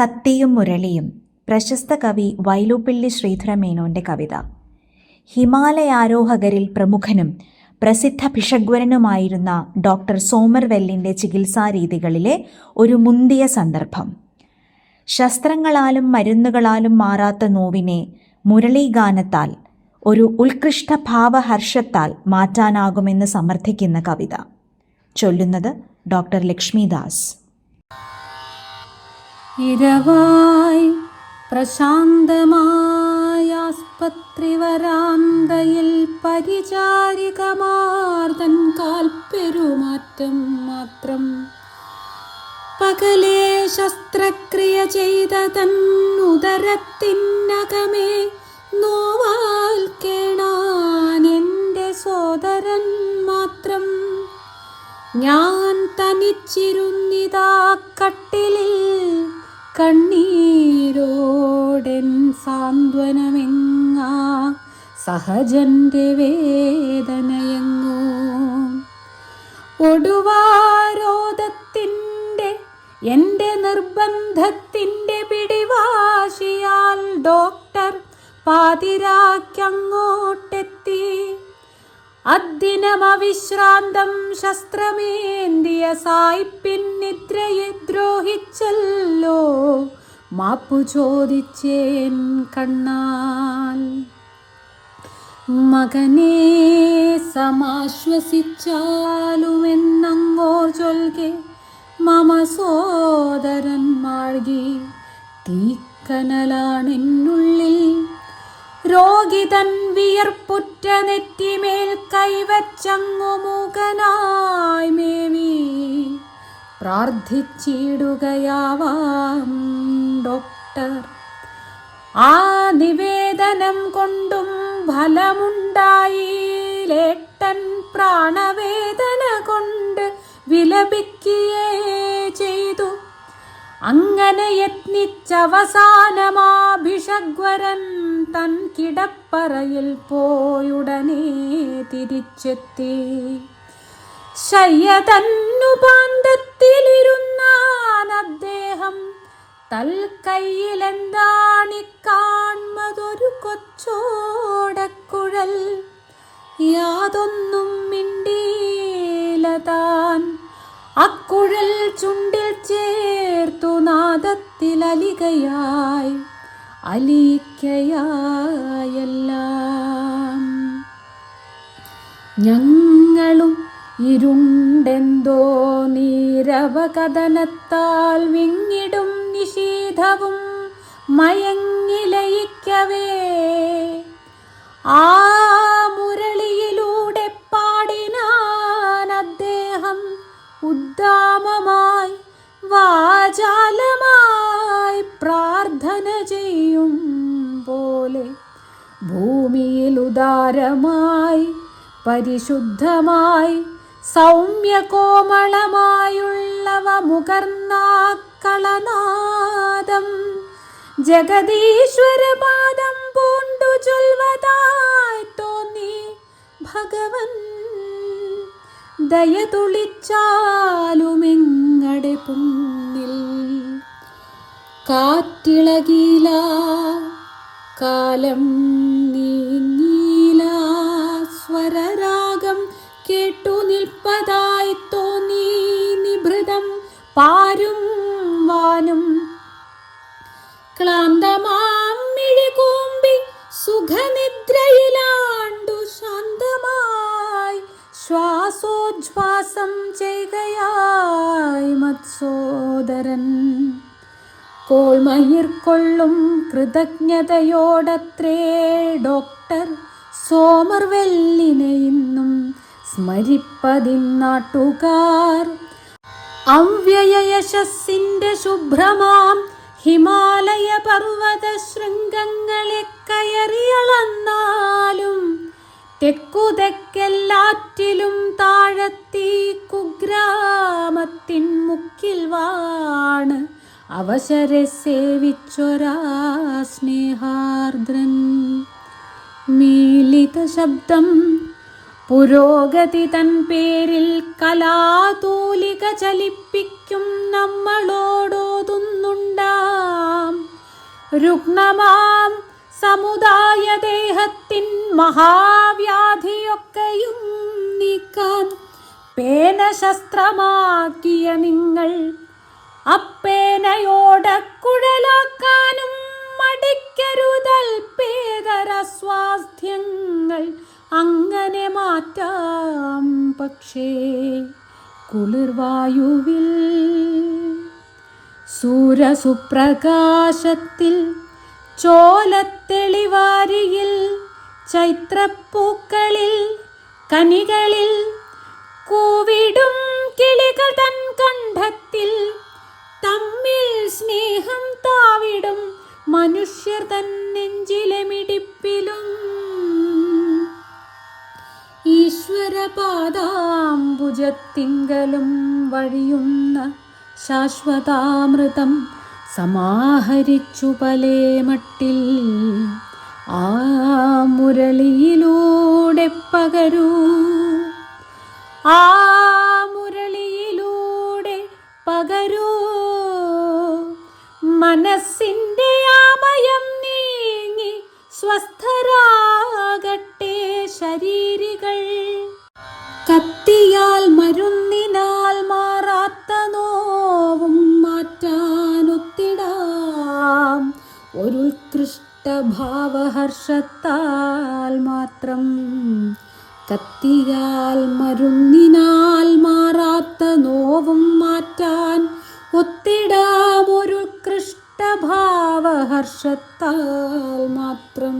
കത്തിയും മുരളിയും. പ്രശസ്ത കവി വൈലോപ്പിള്ളി ശ്രീധരമേനോന്റെ കവിത. ഹിമാലയാരോഹകരിൽ പ്രമുഖനും പ്രസിദ്ധ ഭിഷഗ്വരനുമായിരുന്ന ഡോക്ടർ സോമർവെല്ലിന്റെ ചികിത്സാരീതികളിലെ ഒരു മുന്തിയ സന്ദർഭം. ശസ്ത്രങ്ങളാലും മരുന്നുകളാലും മാറാത്ത നോവിനെ മുരളീഗാനത്താൽ ഒരു ഉത്കൃഷ്ട ഭാവഹർഷത്താൽ മാറ്റാനാകുമെന്ന് സമർത്ഥിക്കുന്ന കവിത. ചൊല്ലുന്നത് ഡോക്ടർ ലക്ഷ്മിദാസ്. ഇരവായി പ്രശാന്തമായ ആസ്പത്രി വരാന്തയിൽ പരിചാരികമാർദ്ദൻ കാൽപ്പെരുമാറ്റം മാത്രം. പകലേ ശസ്ത്രക്രിയ ചെയ്ത തൻ ഉദരത്തിനകമേ നോവാൽ കേണാൻ എന്റെ സോദരൻ മാത്രം. ഞാൻ തനിച്ചിരുന്നിതാ കട്ടിലിൽ കണ്ണീരോടൻ സാന്ത്വനമെങ്ങാ? സഹജന്റെ വേദനയെങ്ങോ? ഒടുവാരോധത്തിന്റെ എന്റെ നിർബന്ധത്തിന്റെ പിടിവാശിയാൽ ഡോക്ടർ പാതിരാക്കങ്ങോട്ടെത്തി. അദ്ദിനമവിശ്രാന്തം ശസ്ത്രമേന്തിയ സായിപ്പിൻ നിദ്രയെ ദ്രോഹിച്ചല്ലോ. മാപ്പു ചോദിച്ചേൻ കണ്ണാൽ. മകനെ സമാശ്വസിച്ചാലുമെന്നങ്ങോർ ചൊൽകെ. മമ സോദരൻ മാഴ്കി തീക്കനലാണെന്നുള്ളിൽ. രോഗിതൻ വിയർപ്പുറ്റ നെറ്റിമേൽ കൈവച്ചങ്ങു മൂകനായി മേവി. പ്രാർത്ഥിച്ചിടുകയാവാം ഡോക്ടർ. ആ നിവേദനം കൊണ്ടും ഫലമുണ്ടായി. ലേട്ടൻ പ്രാണവേദന കൊണ്ട് വിലപിക്കുകയേ ചെയ്തു. അങ്ങനെ യത്നിച്ചവസാനമാഭിഷഗ്വരൻ തൻ കിടപ്പറയിൽ പോയുടനെ തിരിച്ചെത്തി. ശയ്യ തന്നുപാന്തത്തിലിരുന്നാൻ അദ്ദേഹം തൽക്കൈയിലെന്താണി കാൺമതൊരു കൊച്ചോടക്കുഴൽ? യാതൊന്നും മിണ്ടീല താൻ അക്കുഴൽ ചുണ്ടിൽ ചേർത്തു നാദത്തിലലികയായി. അലിക്കയായെല്ലാം. ഞങ്ങളും ഇരുണ്ടെന്തോ നീരവകഥനത്താൽ വിങ്ങിടും നിഷീധവും മയങ്ങിലയിക്കവേ. ആ മുരളിയിലൂടെ പാടിനാൻ അദ്ദേഹം ഉദ്ദാമമായി ഭൂമിയിൽ ഉദാരമായി പരിശുദ്ധമായി സൗമ്യകോമളമായുള്ളവ മുകർന്നാക്കളനാദം ജഗദീശ്വരപാദം പൂണ്ടു ചൊൽവതായി തോന്നി ഭഗവൻ. ദയ തുളിച്ചാലുമിങ്ങടെ പുന്നിൽ കാറ്റിളകില കാലം ശ്വാസോച്ഛ്വാസം ചെയ്യുകയായി മത്സോദരൻ കോൾമയിർക്കൊള്ളും കൃതജ്ഞതയോടത്രേ. ഡോക്ടർ സോമർവെല്ലിനെ ഇന്നും സ്മരിപ്പതിന്നാട്ടുകാർ അവ്യയയശസ്സിന്റെ ശുഭ്രമാം ഹിമാലയ പർവത ശൃംഗങ്ങളെ കയറിയളന്നാലും തെക്കുതെക്കെല്ലാറ്റിലും താഴത്തി കുഗ്രാമത്തിൻ മുക്കിൽ വാണ്. അവശരെ സേവിച്ചൊരാ സ്നേഹാർദ്രൻ. മീലിത ശബ്ദം പുരോഗതി തൻ പേരിൽ കലാതൂലിക ചലിപ്പിക്കും നമ്മളോടോതുന്നുണ്ടാം. രുഗ്ണമാം സമുദായ ദേഹത്തിൻ മഹാവ്യാധിയൊക്കെയും നീക്കാൻ പേനശസ്ത്രമാക്കിയ നിങ്ങൾ അപ്പേനയോടെ കുഴലാക്കാനും മടിക്കരുതൽപേതര സ്വാസ്ഥ്യങ്ങൾ അങ്ങനെ മാറ്റാം പക്ഷേ കുളിർവായുവിൽ സൂര്യസുപ്രകാശത്തിൽ ചോലത്തെളിവാരിയിൽ ചൈത്രപ്പൂക്കളിൽ കനികളിൽ കൂവിടും കിളികൾ തൻ കണ്ഠത്തിൽ തമ്മിൽ സ്നേഹം താവിടും മനുഷ്യർ തൻ നെഞ്ചിലെ മിടിപ്പിലും ഈശ്വരപാദാംബുജത്തിങ്കലും വഴിയുന്ന ശാശ്വതാമൃതം സമാഹരിച്ചു പലേ മട്ടിൽ. ആ മുരളിയിലൂടെ പകരൂ. ആ മുരളിയിലൂടെ പകരൂ. മനസ്സിന്റെ ആമയം നീങ്ങി സ്വസ്ഥരാകട്ടെ ഒരു ഉത്കൃഷ്ട മാത്രം കത്തിയാൽ മരുന്നിനാൽ മാറാത്ത നോവും മാറ്റാൻ ഒത്തിടാം ഒരു ഉത്കൃഷ്ട മാത്രം.